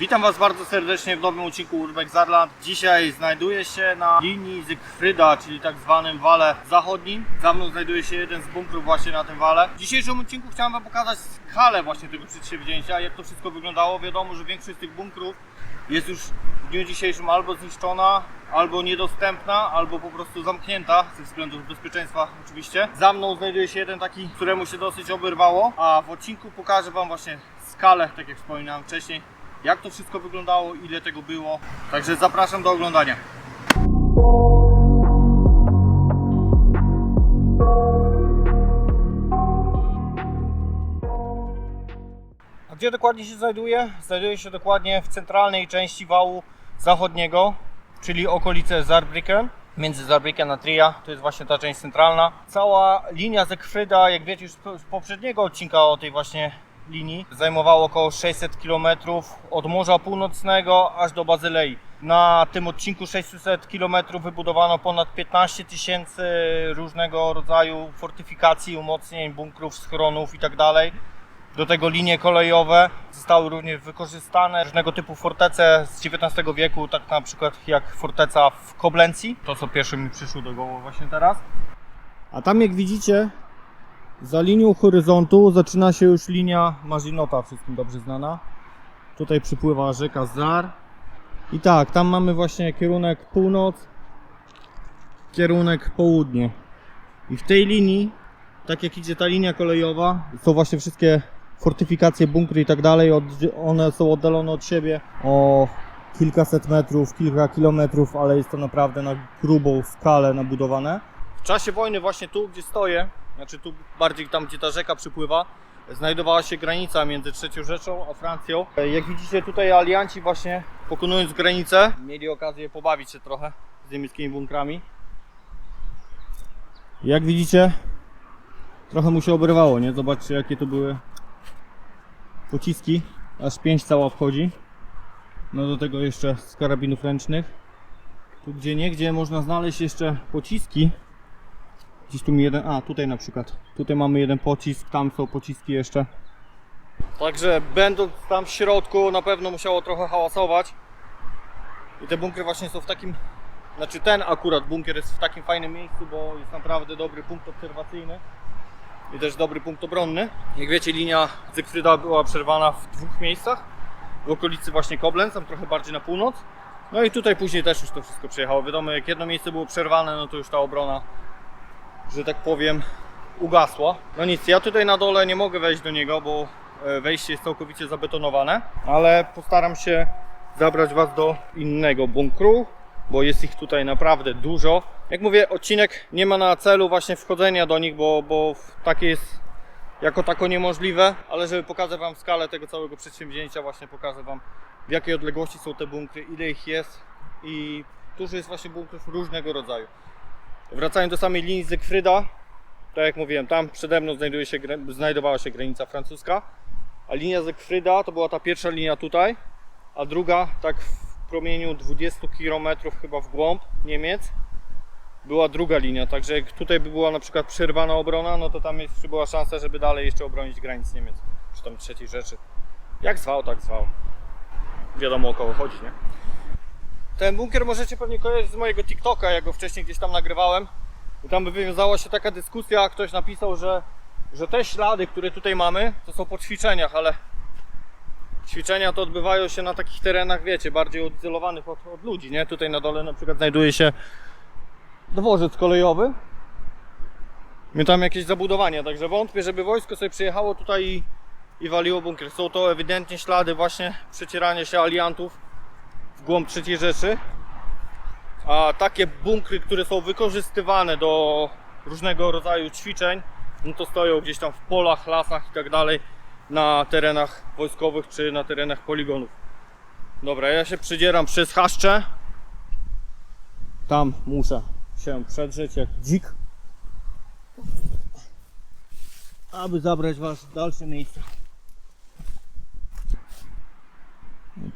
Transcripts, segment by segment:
Witam Was bardzo serdecznie w nowym odcinku Urbex Zarland. Dzisiaj znajduję się na linii Zygfryda, czyli tak zwanym wale zachodnim. Za mną znajduje się jeden z bunkrów właśnie na tym wale. W dzisiejszym odcinku chciałem Wam pokazać skalę właśnie tego przedsięwzięcia, jak to wszystko wyglądało. Wiadomo, że większość z tych bunkrów jest już w dniu dzisiejszym albo zniszczona, albo niedostępna, albo po prostu zamknięta ze względów bezpieczeństwa oczywiście. Za mną znajduje się jeden taki, któremu się dosyć oberwało, a w odcinku pokażę Wam właśnie skalę, tak jak wspominałem wcześniej, jak to wszystko wyglądało, ile tego było. Także zapraszam do oglądania. A gdzie dokładnie się znajduje? Znajduje się dokładnie w centralnej części wału zachodniego, czyli okolice Zarbrücken. Między Zarbrücken a Tria, to jest właśnie ta część centralna. Cała linia Zekfryda, jak wiecie już z poprzedniego odcinka o tej właśnie linii, zajmowała około 600 km od Morza Północnego aż do Bazylei. Na tym odcinku 600 km wybudowano ponad 15 tysięcy różnego rodzaju fortyfikacji, umocnień, bunkrów, schronów itd. Do tego linie kolejowe zostały również wykorzystane różnego typu fortece z XIX wieku, tak na przykład jak forteca w Koblencji. To co pierwsze mi przyszło do głowy właśnie teraz. A tam jak widzicie, za linią horyzontu zaczyna się już linia Marzinota, wszystkim dobrze znana. Tutaj przypływa rzeka Zar. I tak, tam mamy właśnie kierunek północ, kierunek południe. I w tej linii, tak jak idzie ta linia kolejowa, są właśnie wszystkie fortyfikacje, bunkry i tak dalej. One są oddalone od siebie o kilkaset metrów, kilka kilometrów, ale jest to naprawdę na grubą skalę nabudowane. W czasie wojny właśnie tu, gdzie stoję, znaczy tu bardziej tam, gdzie ta rzeka przypływa, znajdowała się granica między Trzecią Rzeczą a Francją. Jak widzicie tutaj alianci właśnie pokonując granicę, mieli okazję pobawić się trochę z niemieckimi bunkrami. Jak widzicie, trochę mu się obrywało, nie? Zobaczcie jakie to były pociski, aż pięć cała wchodzi. No do tego jeszcze z karabinów ręcznych. Tu gdzie nie, gdzie można znaleźć jeszcze pociski. Gdzieś tu mi jeden, a tutaj na przykład. Tutaj mamy jeden pocisk, tam są pociski jeszcze. Także będąc tam w środku na pewno musiało trochę hałasować. I te bunkry właśnie są w takim, znaczy ten akurat bunkier jest w takim fajnym miejscu, bo jest naprawdę dobry punkt obserwacyjny i też dobry punkt obronny. Jak wiecie, linia Zygfryda była przerwana w dwóch miejscach. W okolicy właśnie Koblenz, tam trochę bardziej na północ. No i tutaj później też już to wszystko przejechało. Wiadomo, jak jedno miejsce było przerwane, no to już ta obrona, że tak powiem, ugasła. No nic, ja tutaj na dole nie mogę wejść do niego, bo e, wejście jest całkowicie zabetonowane, ale postaram się zabrać Was do innego bunkru, bo jest ich tutaj naprawdę dużo. Jak mówię, odcinek nie ma na celu właśnie wchodzenia do nich, bo, bo takie jest jako tako niemożliwe, ale żeby pokazać Wam skalę tego całego przedsięwzięcia, właśnie pokażę Wam w jakiej odległości są te bunkry, ile ich jest i dużo jest właśnie bunkrów różnego rodzaju. Wracając do samej linii Zygfryda, tak jak mówiłem, tam przede mną znajduje się, znajdowała się granica francuska, a linia Zygfryda to była ta pierwsza linia tutaj, a druga tak w promieniu 20 km chyba w głąb Niemiec była druga linia, także jak tutaj by była na przykład przerwana obrona, no to tam jeszcze była szansa, żeby dalej jeszcze obronić granic Niemiec, czy tam trzeciej rzeczy. Jak zwał, tak zwał. Wiadomo o kogo chodzi, nie? Ten bunkier możecie pewnie kojarzyć z mojego TikToka, jak go wcześniej gdzieś tam nagrywałem. I tam wywiązała się taka dyskusja, ktoś napisał, że, że te ślady, które tutaj mamy, to są po ćwiczeniach, ale ćwiczenia to odbywają się na takich terenach, wiecie, bardziej odizolowanych od, od ludzi, nie? Tutaj na dole na przykład znajduje się dworzec kolejowy. I tam jakieś zabudowania, także wątpię, żeby wojsko sobie przyjechało tutaj i, i waliło bunkier. Są to ewidentnie ślady właśnie przecierania się aliantów w głąb III Rzeszy. A takie bunkry, które są wykorzystywane do różnego rodzaju ćwiczeń, no to stoją gdzieś tam w polach, lasach i tak dalej, na terenach wojskowych czy na terenach poligonów. Dobra, ja się przydzieram przez chaszcze. Tam muszę się przedrzeć jak dzik, aby zabrać Was w dalsze miejsce.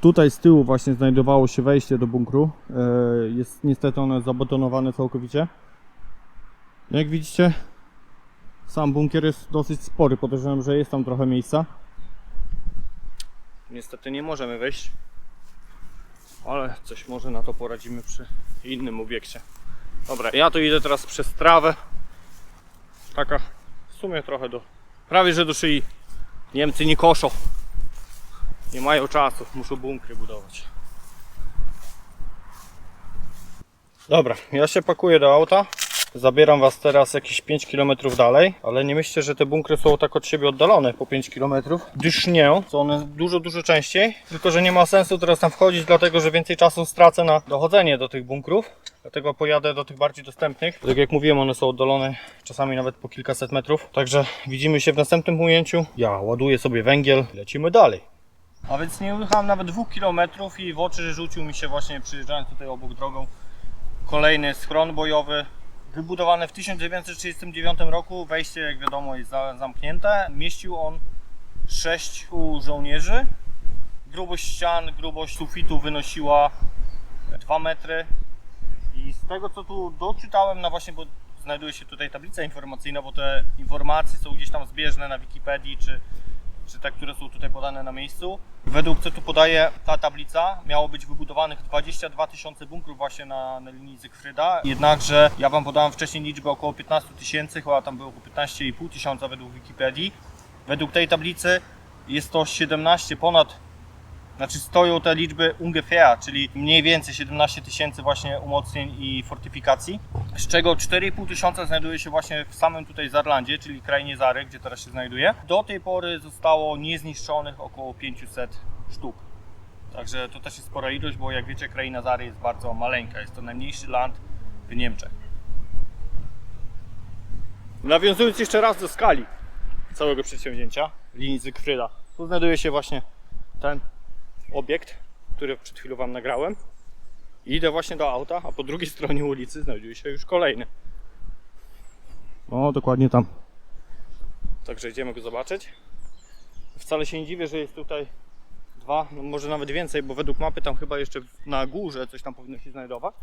Tutaj z tyłu właśnie znajdowało się wejście do bunkru. E, Jest niestety one zabetonowane całkowicie. Jak widzicie, sam bunkier jest dosyć spory. Podejrzewam, że jest tam trochę miejsca. Niestety nie możemy wejść. Ale coś może na to poradzimy przy innym obiekcie. Dobra, ja tu idę teraz przez trawę. Taka w sumie trochę do. Prawie że do szyi. Niemcy nie koszą. Nie mają czasu, muszą bunkry budować. Dobra, ja się pakuję do auta. Zabieram Was teraz jakieś 5 km dalej, ale nie myślcie, że te bunkry są tak od siebie oddalone po 5 km, gdyż nie, są one dużo, dużo częściej, tylko że nie ma sensu teraz tam wchodzić, dlatego że więcej czasu stracę na dochodzenie do tych bunkrów, dlatego pojadę do tych bardziej dostępnych. Tak jak mówiłem, one są oddalone czasami nawet po kilkaset metrów, także widzimy się w następnym ujęciu. Ja ładuję sobie węgiel lecimy dalej. A więc nie ujechałem nawet 2 km i w oczy rzucił mi się właśnie przyjeżdżając tutaj obok drogą kolejny schron bojowy. Wybudowany w 1939 roku, wejście jak wiadomo jest za- zamknięte. Mieścił on 6 żołnierzy. Grubość ścian, grubość sufitu wynosiła 2 metry. I z tego co tu doczytałem, no właśnie, bo znajduje się tutaj tablica informacyjna, bo te informacje są gdzieś tam zbieżne na Wikipedii czy, czy te, które są tutaj podane na miejscu. Według co tu podaje ta tablica, miało być wybudowanych 22 tysiące bunkrów właśnie na, na linii Zygfryda. Jednakże ja Wam podałem wcześniej liczbę około 15 tysięcy, chyba tam było około 15,5 tysiąca według Wikipedii. Według tej tablicy jest to 17 ponad znaczy stoją te liczby ungefähr, czyli mniej więcej 17 tysięcy właśnie umocnień i fortyfikacji, z czego 4,5 tysiąca znajduje się właśnie w samym tutaj Zarlandzie, czyli krainie Zary, gdzie teraz się znajduje. Do tej pory zostało niezniszczonych około 500 sztuk. Także to też jest spora ilość, bo jak wiecie kraina Zary jest bardzo maleńka, jest to najmniejszy land w Niemczech. Nawiązując jeszcze raz do skali całego przedsięwzięcia, linii Zygfryda, tu znajduje się właśnie ten obiekt, który przed chwilą Wam nagrałem. I idę właśnie do auta, a po drugiej stronie ulicy znajduje się już kolejny. O, dokładnie tam. Także idziemy go zobaczyć. Wcale się nie dziwię, że jest tutaj dwa, no może nawet więcej, bo według mapy tam chyba jeszcze na górze coś tam powinno się znajdować.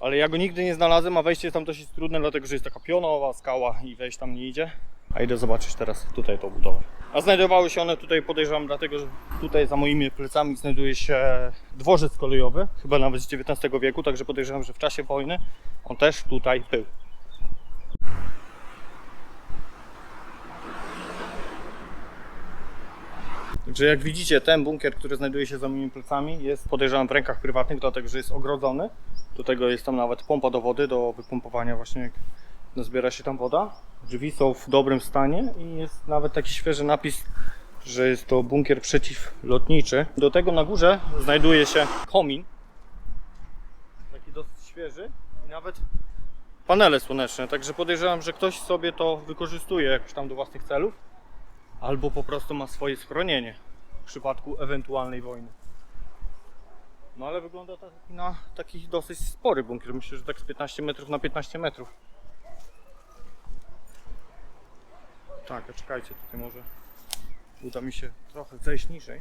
Ale ja go nigdy nie znalazłem, a wejście tam dość jest trudne, dlatego że jest taka pionowa skała i wejść tam nie idzie. A idę zobaczyć teraz tutaj tą budowę. A znajdowały się one tutaj, podejrzewam, dlatego że tutaj za moimi plecami znajduje się dworzec kolejowy, chyba nawet z XIX wieku, także podejrzewam, że w czasie wojny on też tutaj był. Także jak widzicie, ten bunkier, który znajduje się za moimi plecami, jest podejrzewam w rękach prywatnych, dlatego że jest ogrodzony. Do tego jest tam nawet pompa do wody, do wypompowania właśnie jak zbiera się tam woda. Drzwi są w dobrym stanie i jest nawet taki świeży napis, że jest to bunkier przeciwlotniczy. Do tego na górze znajduje się komin, taki dosyć świeży i nawet panele słoneczne, także podejrzewam, że ktoś sobie to wykorzystuje jakoś tam do własnych celów albo po prostu ma swoje schronienie w przypadku ewentualnej wojny. No ale wygląda to na taki dosyć spory bunkier. Myślę, że tak z 15 metrów na 15 metrów. Tak, czekajcie, tutaj może uda mi się trochę zejść niżej.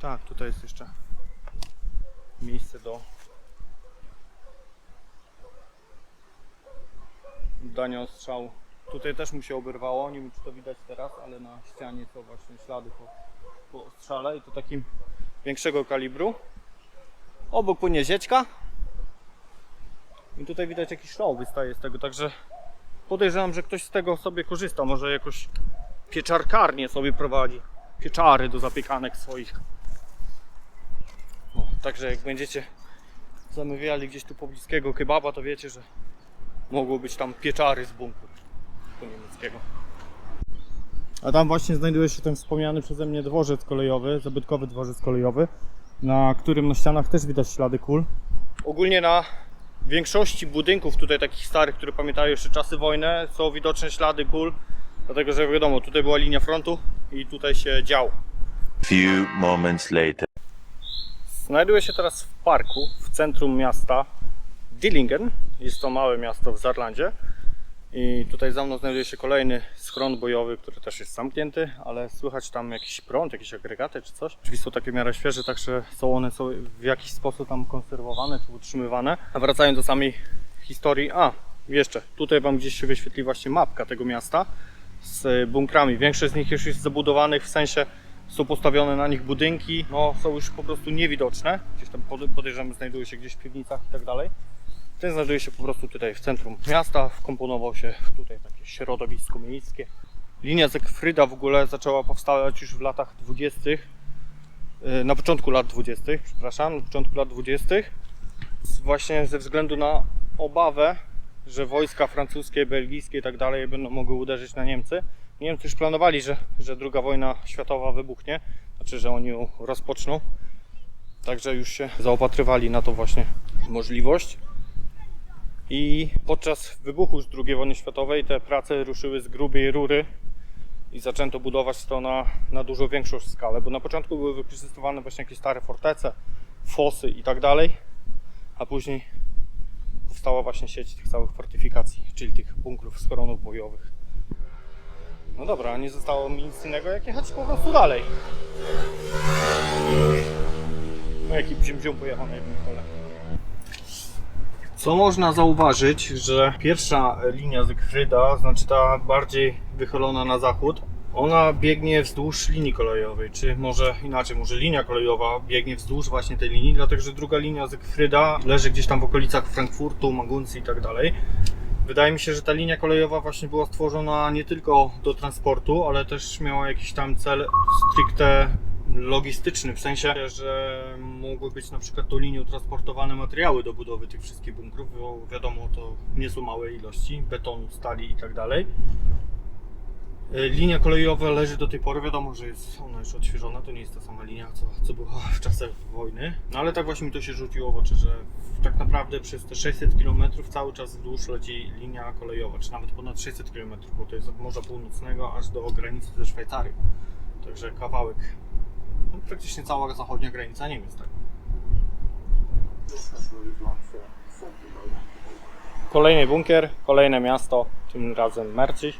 Tak, tutaj jest jeszcze miejsce do dania ostrzału. Tutaj też mu się oberwało, nie wiem czy to widać teraz, ale na ścianie są właśnie ślady po, po ostrzale i to takim większego kalibru. Obok płynie sieczka. I tutaj widać jakiś szał wystaje z tego, także podejrzewam, że ktoś z tego sobie korzysta. Może jakoś pieczarkarnię sobie prowadzi. Pieczary do zapiekanek swoich. No, także jak będziecie zamawiali gdzieś tu pobliskiego kebaba, to wiecie, że mogą być tam pieczary z bunkru po niemieckiego. A tam właśnie znajduje się ten wspomniany przeze mnie dworzec kolejowy, zabytkowy dworzec kolejowy, na którym na ścianach też widać ślady kul. Ogólnie na większości budynków tutaj takich starych, które pamiętają jeszcze czasy wojny, są widoczne ślady kul, dlatego że wiadomo, tutaj była linia frontu i tutaj się dział. Few moments later. Znajduję się teraz w parku w centrum miasta Dillingen. Jest to małe miasto w Zarlandzie. I tutaj za mną znajduje się kolejny schron bojowy, który też jest zamknięty, ale słychać tam jakiś prąd, jakieś agregaty czy coś. Drzwi są takie w miarę świeże, także są one są w jakiś sposób tam konserwowane czy utrzymywane. A wracając do samej historii, a jeszcze, tutaj Wam gdzieś się wyświetli właśnie mapka tego miasta z bunkrami. Większość z nich już jest zabudowanych, w sensie są postawione na nich budynki, no są już po prostu niewidoczne. Gdzieś tam pod- podejrzewam, znajdują się gdzieś w piwnicach i tak dalej. Ten znajduje się po prostu tutaj w centrum miasta, wkomponował się tutaj takie środowisko miejskie. Linia Zekfryda w ogóle zaczęła powstawać już w latach 20. yy, Na początku lat 20, przepraszam, na początku lat 20. Właśnie ze względu na obawę, że wojska francuskie, belgijskie i tak dalej będą mogły uderzyć na Niemcy. Niemcy już planowali, że, że druga wojna światowa wybuchnie, znaczy, że oni ją rozpoczną. Także już się zaopatrywali na to właśnie możliwość. I podczas wybuchu II wojny światowej te prace ruszyły z grubiej rury i zaczęto budować to na, na dużo większą skalę, bo na początku były wykorzystywane właśnie jakieś stare fortece, fosy i tak dalej, a później powstała właśnie sieć tych całych fortyfikacji, czyli tych bunkrów schronów bojowych. No dobra, nie zostało mi nic innego jak jechać po prostu dalej. No jaki bzium pojechał na jednym kole. Co można zauważyć, że pierwsza linia Zygfryda, znaczy ta bardziej wychylona na zachód, ona biegnie wzdłuż linii kolejowej, czy może inaczej, może linia kolejowa biegnie wzdłuż właśnie tej linii, dlatego że druga linia Zygfryda leży gdzieś tam w okolicach Frankfurtu, Maguncji i tak dalej. Wydaje mi się, że ta linia kolejowa właśnie była stworzona nie tylko do transportu, ale też miała jakiś tam cel stricte logistyczny, w sensie, że mogły być na przykład tą linią transportowane materiały do budowy tych wszystkich bunkrów, bo wiadomo, to nie są małe ilości betonu, stali i tak dalej. Y, Linia kolejowa leży do tej pory, wiadomo, że jest ona już odświeżona, to nie jest ta sama linia, co, co była w czasach wojny. No ale tak właśnie mi to się rzuciło w oczy, że tak naprawdę przez te 600 km cały czas wzdłuż leci linia kolejowa, czy nawet ponad 600 km, bo to jest od Morza Północnego aż do granicy ze Szwajcarią. Także kawałek, praktycznie cała zachodnia granica Niemiec, tak. Kolejny bunkier, kolejne miasto, tym razem Merciś.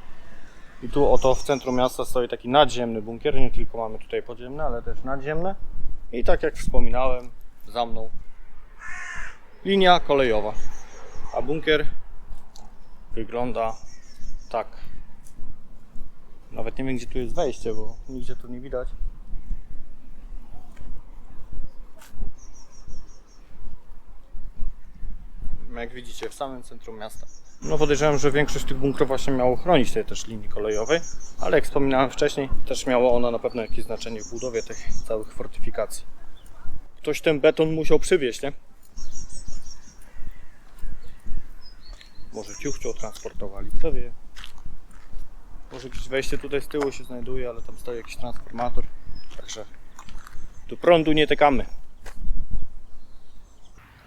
I tu oto w centrum miasta stoi taki nadziemny bunkier, nie tylko mamy tutaj podziemne, ale też nadziemne. I tak jak wspominałem, za mną linia kolejowa. A bunkier wygląda tak. Nawet nie wiem gdzie tu jest wejście, bo nigdzie tu nie widać. Jak widzicie, w samym centrum miasta. No podejrzewam, że większość tych bunkrów właśnie miało chronić tej też linii kolejowej, ale jak wspominałem wcześniej, też miało ona na pewno jakieś znaczenie w budowie tych całych fortyfikacji. Ktoś ten beton musiał przywieźć, nie? Może ciuchcią transportowali, kto wie. Może jakieś wejście tutaj z tyłu się znajduje, ale tam stoi jakiś transformator. Także tu prądu nie tykamy.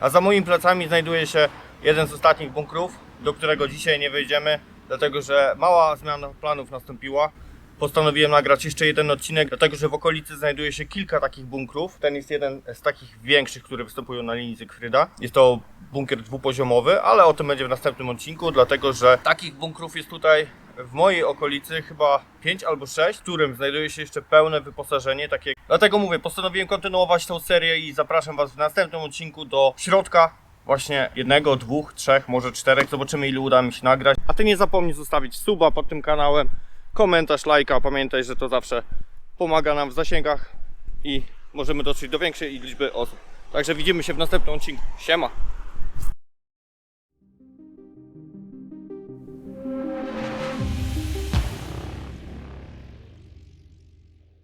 A za moimi plecami znajduje się jeden z ostatnich bunkrów, do którego dzisiaj nie wejdziemy, dlatego że mała zmiana planów nastąpiła. Postanowiłem nagrać jeszcze jeden odcinek, dlatego że w okolicy znajduje się kilka takich bunkrów. Ten jest jeden z takich większych, które występują na linii Zygfryda. Jest to bunkier dwupoziomowy, ale o tym będzie w następnym odcinku, dlatego że takich bunkrów jest tutaj w mojej okolicy chyba 5 albo 6, w którym znajduje się jeszcze pełne wyposażenie. Takie... Dlatego mówię, postanowiłem kontynuować tą serię i zapraszam Was w następnym odcinku do środka właśnie jednego, dwóch, trzech, może czterech. Zobaczymy ile uda mi się nagrać. A Ty nie zapomnij zostawić suba pod tym kanałem, komentarz, lajka. Pamiętaj, że to zawsze pomaga nam w zasięgach i możemy dotrzeć do większej liczby osób. Także widzimy się w następnym odcinku. Siema!